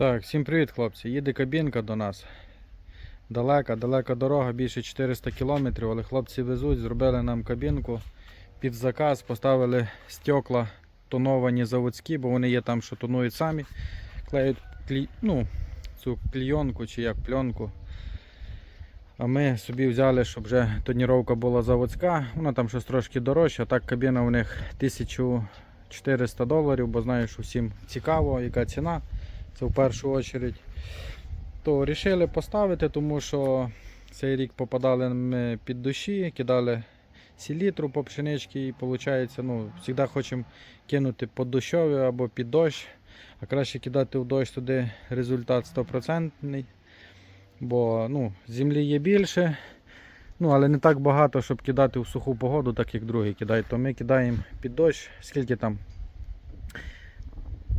Так, всім привіт, хлопці. Їде кабінка до нас. Далека, далека дорога, більше 400 кілометрів, але хлопці везуть, зробили нам кабінку під заказ, поставили стекла тоновані заводські, бо вони є там, що тонують самі. Клеють клі... ну, цю клійонку чи як пленку. А ми собі взяли, щоб вже тоніровка була заводська. Вона там щось трошки дорожча. Так кабіна у них 1400 доларів, бо знаю, що всім цікаво, яка ціна. Це в першу чергу. То вирішили поставити, тому що цей рік попадали ми під дощі, кидали селітру по пшеничці і виходить, ну, завжди хочемо кинути під дощові або під дощ, а краще кидати в дощ туди результат 100%. Бо ну, землі є більше, ну, але не так багато, щоб кидати в суху погоду, так як другий кидають. То ми кидаємо під дощ, скільки там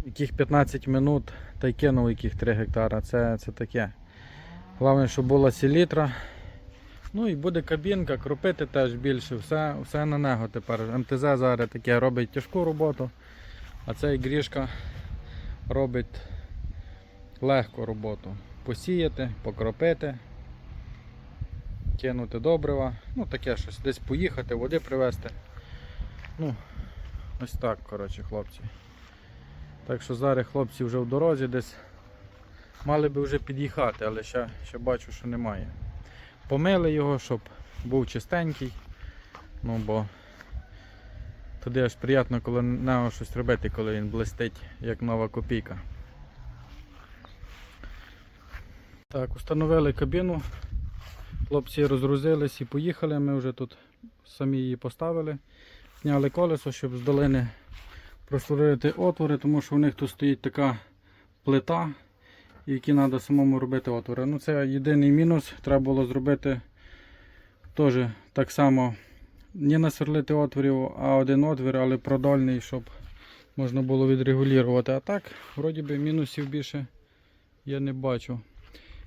яких 15 минут та й кинув яких 3 гектара. Це, це таке. Головне, щоб була селітра. Ну і буде кабінка, кропити теж більше, все, все на нього тепер. МТЗ зараз таке робить тяжку роботу, а цей грішка робить легку роботу. Посіяти, покропити, кинути добрива, ну таке щось, десь поїхати, води привезти. Ну, ось так, коротше, хлопці. Так що зараз хлопці вже в дорозі десь мали би вже під'їхати, але ще, ще бачу, що немає. Помили його, щоб був чистенький. Ну бо туди аж приємно, коли нього щось робити, коли він блистить, як нова копійка. Так, установили кабіну. Хлопці розгрузились і поїхали. Ми вже тут самі її поставили. Зняли колесо, щоб з долини просверлити отвори, тому що в них тут стоїть така плита, які треба самому робити отвори. Ну Це єдиний мінус. Треба було зробити теж так само не насверлити отворів, а один отвір, але продольний, щоб можна було відрегулювати. А так, вроді би, мінусів більше я не бачу.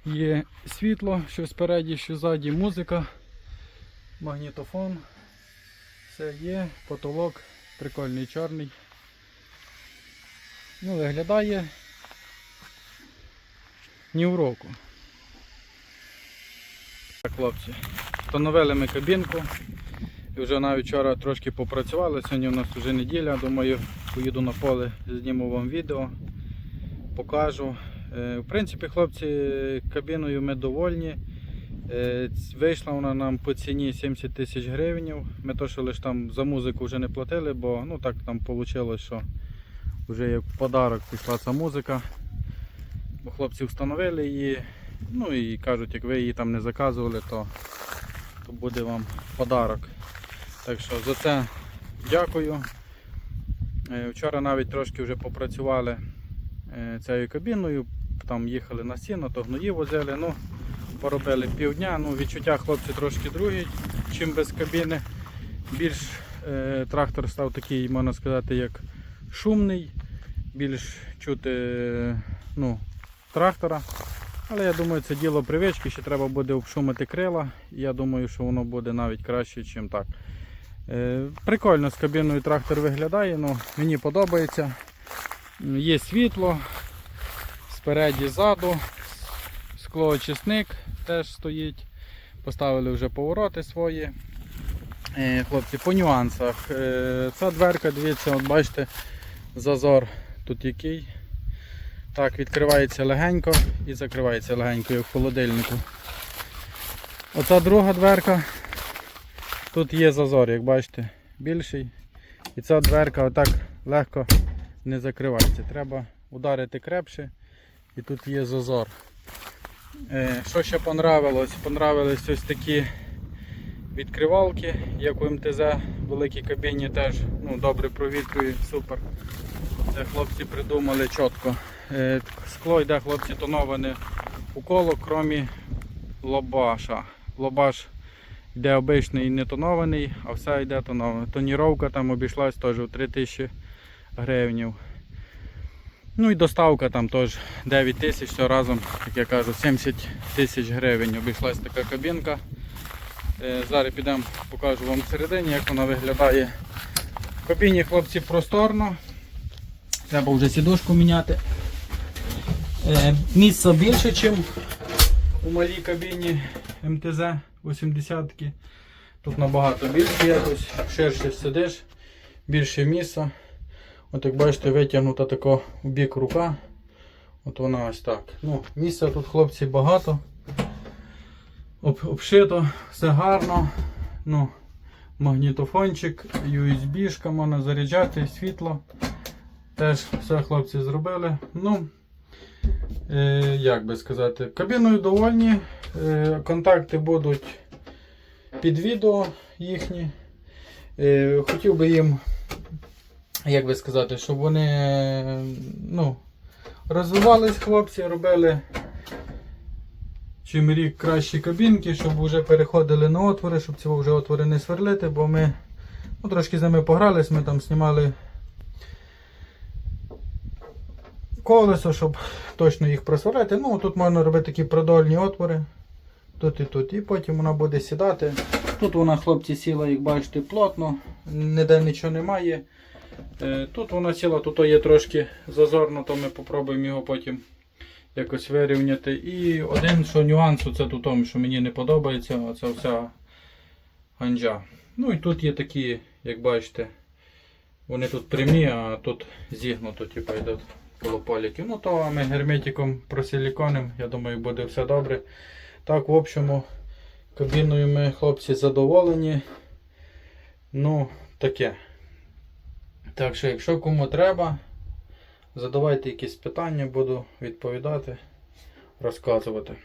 Є світло, що спереді, що ззаді, музика, магнітофон. Все є, потолок прикольний чорний. Ну, виглядає ні в року. Так, хлопці, встановили ми кабінку. І вже навіть вчора трошки попрацювали. Сьогодні у нас вже неділя. Думаю, поїду на поле, зніму вам відео, покажу. Е, В принципі, хлопці, кабіною ми довольні. Е, Вийшла вона нам по ціні 70 тисяч гривень. Ми то, що лише там за музику вже не платили, бо ну так там вийшло, що вже як подарок пішла ця музика. Бо хлопці встановили її. Ну і кажуть, як ви її там не заказували, то, то буде вам подарок. Так що за це дякую. Е, Вчора навіть трошки вже попрацювали е, цією кабіною, там їхали на сіно, то гної возили. Ну, поробили півдня. Ну, відчуття хлопці трошки другі, чим без кабіни. Більш е, трактор став такий, можна сказати, як шумний, більш чути ну, трактора. Але я думаю, це діло привички, ще треба буде обшумити крила. Я думаю, що воно буде навіть краще, ніж так. Е, прикольно з кабіною трактор виглядає, ну, мені подобається. Є світло, спереді, ззаду, склоочисник теж стоїть. Поставили вже повороти свої. Е, Хлопці, по нюансах. Е, Ця дверка, дивіться, от бачите, зазор тут який. Так, відкривається легенько і закривається легенько, як в холодильнику. Оця друга дверка. Тут є зазор, як бачите, більший. І ця дверка отак легко не закривається. Треба ударити крепше і тут є зазор. Е, що ще понравилось? Понравились ось такі відкривалки, як у МТЗ в великій кабіні теж ну, добре провітрює, супер. Це хлопці придумали чітко. Е, Скло йде хлопці тоноване у коло, крім лобаша. Лобаш йде обичний не тонований, а все йде тоноване. Тоніровка там обійшлась теж в 3000 гривень. Ну і доставка там теж 9 тисяч, все разом, як я кажу, 70 тисяч гривень обійшлась така кабінка. Е, Зараз підемо покажу вам всередині, як вона виглядає. В кабіні хлопці просторно. Треба вже сідушку міняти. Е, Місця більше, ніж у малій кабіні МТЗ 80 -ки. Тут набагато більше якось, ширше сидиш, більше місця. От як бачите, витягнута тако в бік рука. От вона ось так. Ну, Місця тут хлопці багато. Об, обшито, все гарно. Ну, магнітофончик, USB-шка можна заряджати, світло. Теж все хлопці зробили. Ну, е, як би сказати, кабіною довольні. Е, контакти будуть під відео їхні. Е, хотів би їм, як би сказати, щоб вони ну, розвивались хлопці, робили чим рік кращі кабінки, щоб вже переходили на отвори, щоб ці вже отвори не сверлити, бо ми ну, трошки з ними погрались, ми там знімали колесо, щоб точно їх просверлити. Ну, тут можна робити такі продольні отвори. Тут і тут. І потім вона буде сідати. Тут вона, хлопці, сіла, як бачите, плотно, ніде нічого немає. Е, Тут вона сіла, тут є трошки зазорно, то ми спробуємо його потім якось вирівняти. І один що нюанс це у тому, що мені не подобається, оця вся ганджа. Ну і тут є такі, як бачите, вони тут прямі, а тут зігнуто, типу, йдуть полуполіки. Ну то ми герметиком просиліконим, я думаю, буде все добре. Так, в общому, кабіною ми хлопці задоволені. Ну, таке. Так що, якщо кому треба, задавайте якісь питання, буду відповідати, розказувати.